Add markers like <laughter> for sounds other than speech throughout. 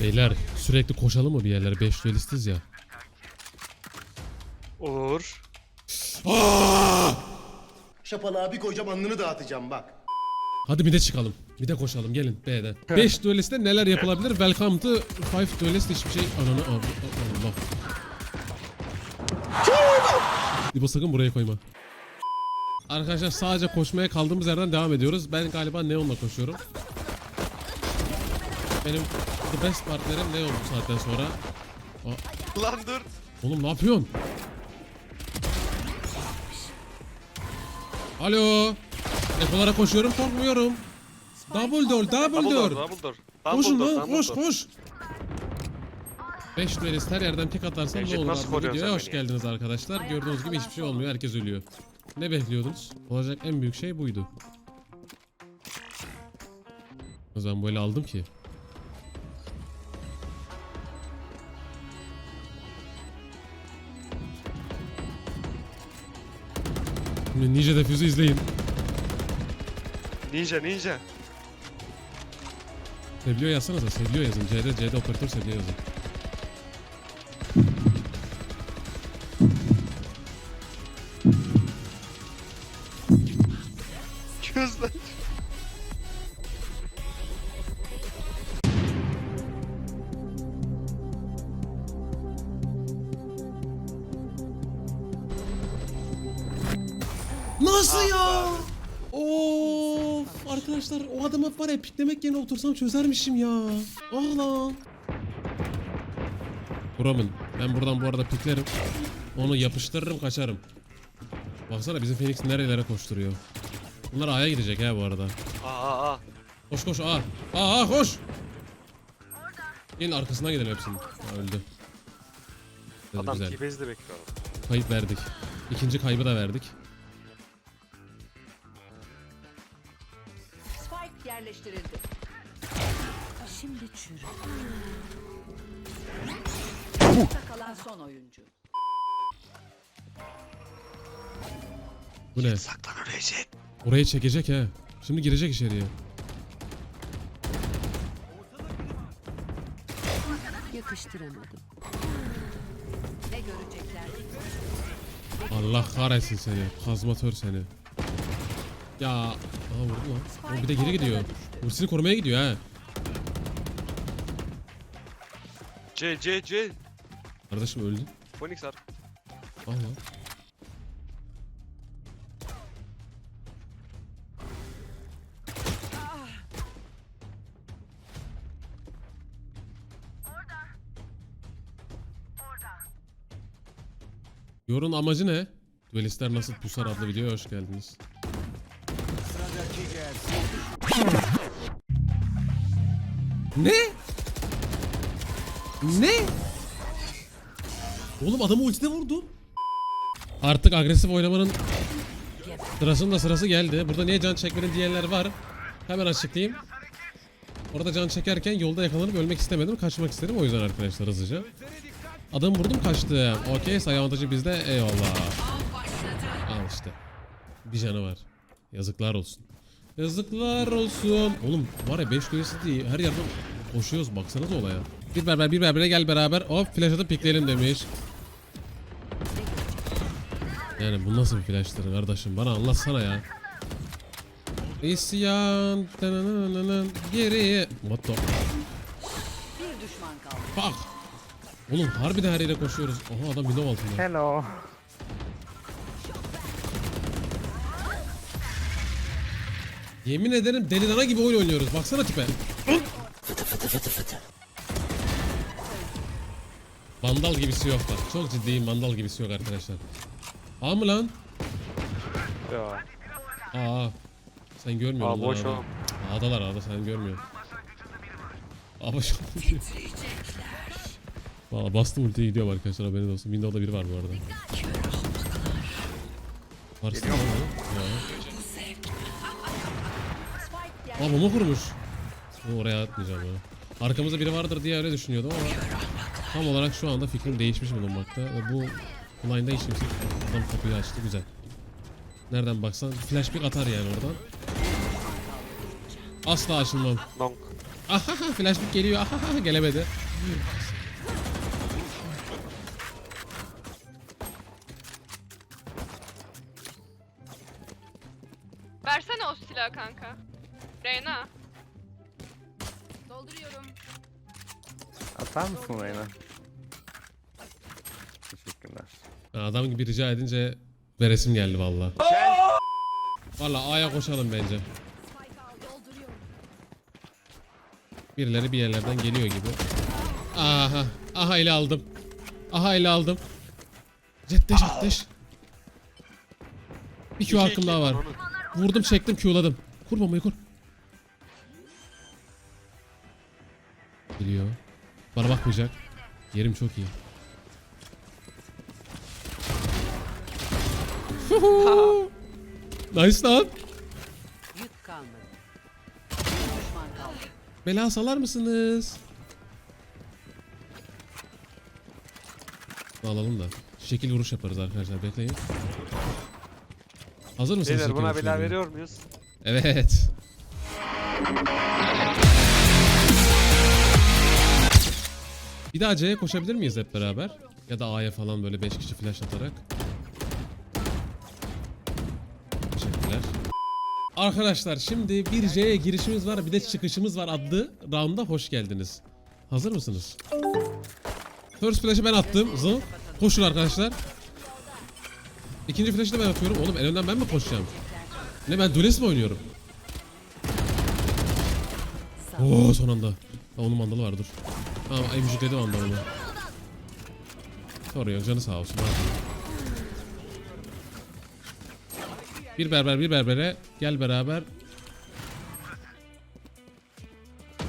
Beyler sürekli koşalım mı bir yerlere? 5 duelistiz ya. Olur. Şapalığa bir koyacağım alnını dağıtacağım bak. Hadi bir de çıkalım. Bir de koşalım gelin B'den. 5 dueliste neler yapılabilir? Welcome to 5 duelist hiçbir şey. Ananı abi. Allah. İbo sakın buraya koyma. Arkadaşlar sadece koşmaya kaldığımız yerden devam ediyoruz. Ben galiba Neon'la koşuyorum. Benim the best partnerim Neon bu saatten sonra. Lan dur. Oğlum ne yapıyorsun? Alo. Ekolara koşuyorum korkmuyorum. Double door, double door, double door. Koşun lan koş koş. 5 duelist her yerden tek atarsam ne olur nasıl adlı videoya hoş geldiniz arkadaşlar. Gördüğünüz gibi hiçbir şey olmuyor herkes ölüyor. Ne bekliyordunuz? Olacak en büyük şey buydu. O zaman böyle aldım ki. Şimdi Ninja Defuse'u izleyin. Ninja ninja. Seviliyor yazsanıza. Seviliyor yazın. C'de C'de operatör seviliyor yazın. Nasıl ya? Of arkadaşlar o adamı var ya piklemek yerine otursam çözermişim ya. Ah lan. Ben buradan bu arada piklerim. Onu yapıştırırım kaçarım. Baksana bizim Phoenix nerelere koşturuyor. Bunlar A'ya gidecek ha bu arada. Aa aa. Koş koş A. A A koş. Gelin arkasından gidelim hepsinin. Ha, öldü. Öldü, Adam güzel. T-Base'de bekliyor. Kayıp verdik. İkinci kaybı da verdik. Yerleştirildi. Şimdi çürü. Kalan son oyuncu. Bu ne? Saklan oraya Jet. Orayı çekecek ha. Şimdi girecek içeriye. Yakıştıramadım. Ne görecekler? Allah kahretsin seni. Kazmatör seni. Ya. Aa vurdu lan. O bir de geri gidiyor. Ultisini korumaya gidiyor ha. C C C. Kardeşim öldün. Phoenix ar. Al lan. Yorun amacı ne? Duelistler nasıl pusar adlı videoya hoş geldiniz. Ne? Ne? Oğlum adamı ultide vurdu. Artık agresif oynamanın sırasının da sırası geldi. Burada niye can çekmenin diyenler var. Hemen açıklayayım. Orada can çekerken yolda yakalanıp ölmek istemedim. Kaçmak istedim o yüzden arkadaşlar hızlıca. Adamı vurdum kaçtı. Okey sayı avantajı bizde. Eyvallah. Al işte. Bir canı var. Yazıklar olsun. Yazıklar olsun. Oğlum var ya 5 kuyusu değil. Her yerden koşuyoruz. Baksanıza olaya. Bir berber bir berbere gel beraber. Hop flash atıp pikleyelim demiş. Yani bu nasıl bir flash'tır kardeşim? Bana anlatsana ya. İsyan geriye. What the Bir düşman kaldı. fuck? Oğlum harbiden her yere koşuyoruz. Oha adam window altında. Hello. Yemin ederim deli dana gibi oyun oynuyoruz. Baksana tipe. Vandal gibisi yok bak. Çok ciddiyim vandal gibisi yok arkadaşlar. A mı lan? Ya. Aa. Sen görmüyorsun. Aa boş lan o. A'dalar A'da sen görmüyorsun. Aa boş Valla bastım ultiye gidiyorum arkadaşlar haberiniz olsun. Windows'da biri var bu arada. Varsın o. Ya. Aa bomba kurmuş. Bu oraya atmayacağım ya. Arkamızda biri vardır diye öyle düşünüyordum ama tam olarak şu anda fikrim değişmiş bulunmakta ve bu line'da hiç kimse adam kapıyı açtı güzel. Nereden baksan flash pick atar yani oradan. Asla açılmam. Long. Aha flashback geliyor. Aha gelemedi. Versene o silahı kanka. Reyna. Dolduruyorum. Atar mısın Reyna? Teşekkürler. Adam gibi rica edince veresim geldi valla. Valla A'ya koşalım bence. Birileri bir yerlerden geliyor gibi. Aha. Aha ele aldım. Aha ele aldım. Jetteş atteş. Bir Q hakkım daha var. Vurdum çektim Q'ladım. Kur bombayı kur. Geliyor. Bana bakmayacak. Yerim çok iyi. <laughs> Nice lan. Yük kalmadı. Bir düşman kaldı. Bela salar mısınız? Alalım da. Şekil vuruş yaparız arkadaşlar bekleyin. Hazır mısınız? Beyler şekil buna vuruşuna bela veriyor muyuz? Evet. Bir daha C'ye koşabilir miyiz hep beraber? Ya da A'ya falan böyle 5 kişi flash atarak. Teşekkürler. Arkadaşlar şimdi bir C'ye girişimiz var bir de çıkışımız var adlı rounda hoş geldiniz. Hazır mısınız? First flash'ı ben attım. Zın. Koşun arkadaşlar. İkinci flash'ı da ben atıyorum. Oğlum en önden ben mi koşacağım? Ne ben duelist mi oynuyorum? Oo son anda. Onun mandalı var dur. Tamam emcik dedi mandalını. Sorun yok canı sağ olsun. Hadi. Bir berber bir berbere gel beraber.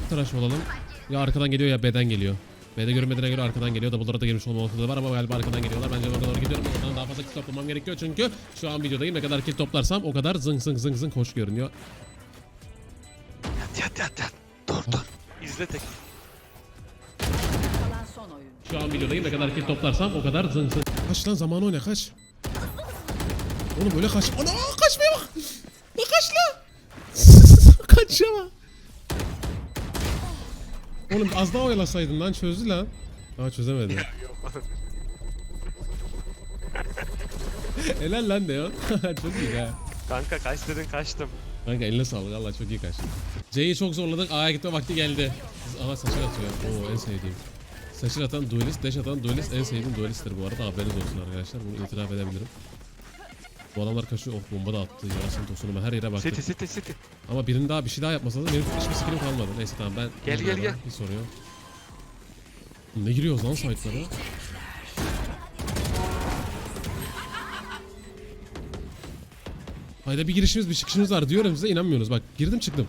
Tıraş olalım. Ya arkadan geliyor ya B'den geliyor. B'de görünmediğine göre arkadan geliyor. Double'lara da gelmiş olma olasılığı var ama galiba arkadan geliyorlar. Bence oraya doğru gidiyorum. Oradan daha fazla kill toplamam gerekiyor çünkü şu an videodayım. Ne kadar kill toplarsam o kadar zıng zıng zıng zıng hoş görünüyor. Yat yat yat yat. Dur dur. İzle tek. Şu an videodayım. Ne kadar kill toplarsam o kadar zıng zıng. Kaç lan zamanı oyna kaç. Oğlum böyle kaç. Ana kaçmaya bak. Bak kaç lan. <laughs> Bak. Oğlum az daha oyalasaydın lan çözdü lan. Ama çözemedi. <laughs> Helal lan de <laughs> çok iyi ha. Kanka kaç dedin kaçtım. Kanka eline sağlık Allah çok iyi kaçtı. C'yi çok zorladık A'ya gitme vakti geldi. Aha saçır atıyor. Oo en sevdiğim. Saçır atan duelist, dash atan duelist en sevdiğim duelisttir bu arada haberiniz olsun arkadaşlar. Bunu itiraf edebilirim. Bu adamlar kaçıyor. Oh bomba da attı. Yarasın tosunu ben her yere baktım. City city city. Ama birinin daha bir şey daha yapmasa da benim hiçbir skillim kalmadı. Neyse tamam ben... Gel, gel, gel. Hiç sorun yok. Ne giriyoruz lan site'lara? Hayda bir girişimiz bir çıkışımız var diyorum size inanmıyorsunuz. Bak girdim çıktım.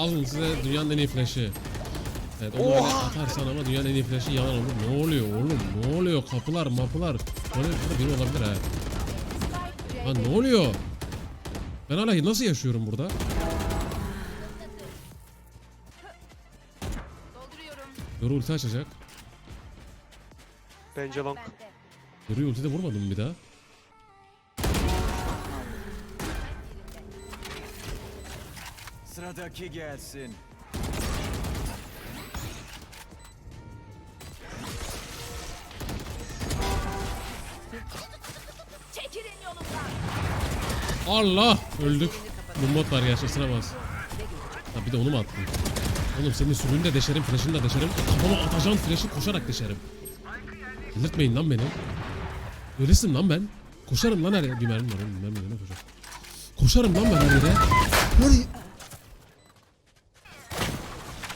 Alın size dünyanın en iyi flash'ı. Evet onu öyle atarsan ama dünyanın en iyi flash'ı yalan olur. Ne oluyor oğlum? Ne oluyor? Kapılar mapılar. Böyle burada biri olabilir ha. Lan ne oluyor? Ben hala nasıl yaşıyorum burada? Yoru ulti açacak. Bence long. Yoru'yu ultide vurmadım mı bir daha? Sıradaki gelsin. Çekilin yolumdan. Allah! Öldük. Mumbot var gerçi ısıramaz. Ha bir de onu mu attın? Oğlum senin sürünü de deşerim, flash'ını da deşerim. Kafama atacağın flash'ı koşarak deşerim. Delirtmeyin lan beni. Öylesin lan ben. Koşarım lan her yere. Bir mermi var oğlum, mermi ne koşar. Koşarım lan ben her yere. Hadi.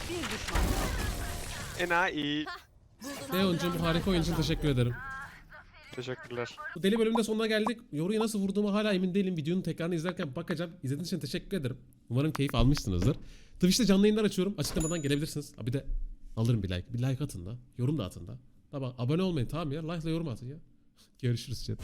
Bir düşman kaldı. Enayi. Leon'cum bu harika oyun için teşekkür ederim. Teşekkürler. Bu deli bölümde sonuna geldik. Yoruyu nasıl vurduğuma hala emin değilim. Videonun tekrarını izlerken bakacağım. İzlediğiniz için teşekkür ederim. Umarım keyif almışsınızdır. Twitch'te canlı yayınlar açıyorum. Açıklamadan gelebilirsiniz. Ha bir de alırım bir like. Bir like atın da. Yorum da atın da. Tamam abone olmayın tamam ya. Like ile yorum atın ya. <laughs> Görüşürüz chat.